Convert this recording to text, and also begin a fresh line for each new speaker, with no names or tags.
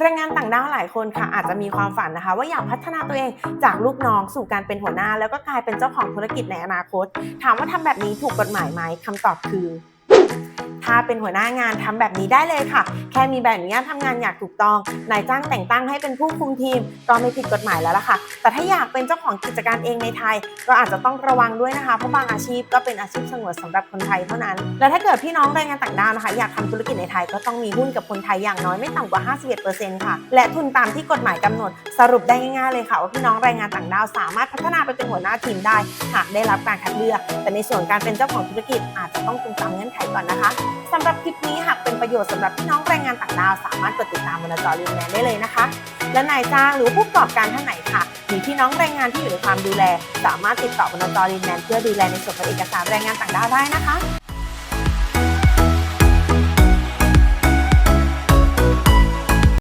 แรงงานต่างด้าวหลายคนค่ะอาจจะมีความฝันนะคะ ว่าอยากพัฒนาตัวเองจากลูกน้องสู่การเป็นหัวหน้า แล้วก็กลายเป็นเจ้าของธุรกิจในอนาคต ถามว่าทำแบบนี้ถูกกฎหมายไหมคำตอบคือ ถ้าเป็นหัวหน้างานทำแบบนี้ได้เลยค่ะ แค่มีใบอนุญาตทำงานอยางถูกต้องนายจ้างแต่งตั้งให้เป็นผู้คุมทีม ก็ไม่ผิดกฎหมายแล้วล่ะค่ะ แต่ถ้าอยากเป็นเจ้าของกิจการเองในไทย ก็อาจจะต้องระวังด้วยนะคะเพราะบางอาชีพก็เป็นอาชีพสงวนสำหรับคนไทยเท่านั้น แล้วถ้าเกิดพี่น้องแรงงานต่างด้าวนะคะ อยากทำธุรกิจในไทยก็ต้องมีหุ้นกับคนไทยอย่างน้อยไม่ต่ำกว่า 51%ค่ะ และทุนตามที่กฎหมายกำหนด สรุปได้ง่ายๆเลยค่ะ ว่าพี่น้องแรงงานต่างด้าวสามารถพัฒนาไปเป็นหัวหน้าทีมได้ หากได้รับการคัดเลือก แต่ในส่วนการเป็นเจ้าของธุรกิจอาจจะต้องทำตามเงื่อนไขก่อนนะคะสำหรับคลิปนี้หากเป็นประโยชน์สำหรับพี่น้องแรงงานต่างด้าว สามารถกดติดตามบนหน้าจอรีแมนได้เลยนะคะ และนายจ้างหรือผู้ประกอบการท่านไหนค่ะมีพี่น้องแรงงานที่อยู่ในความดูแล สามารถติดต่อบนหน้าจอรีแมนเพื่อดูแลในส่วนของเอกสารแรงงานต่างด้าวได้นะคะ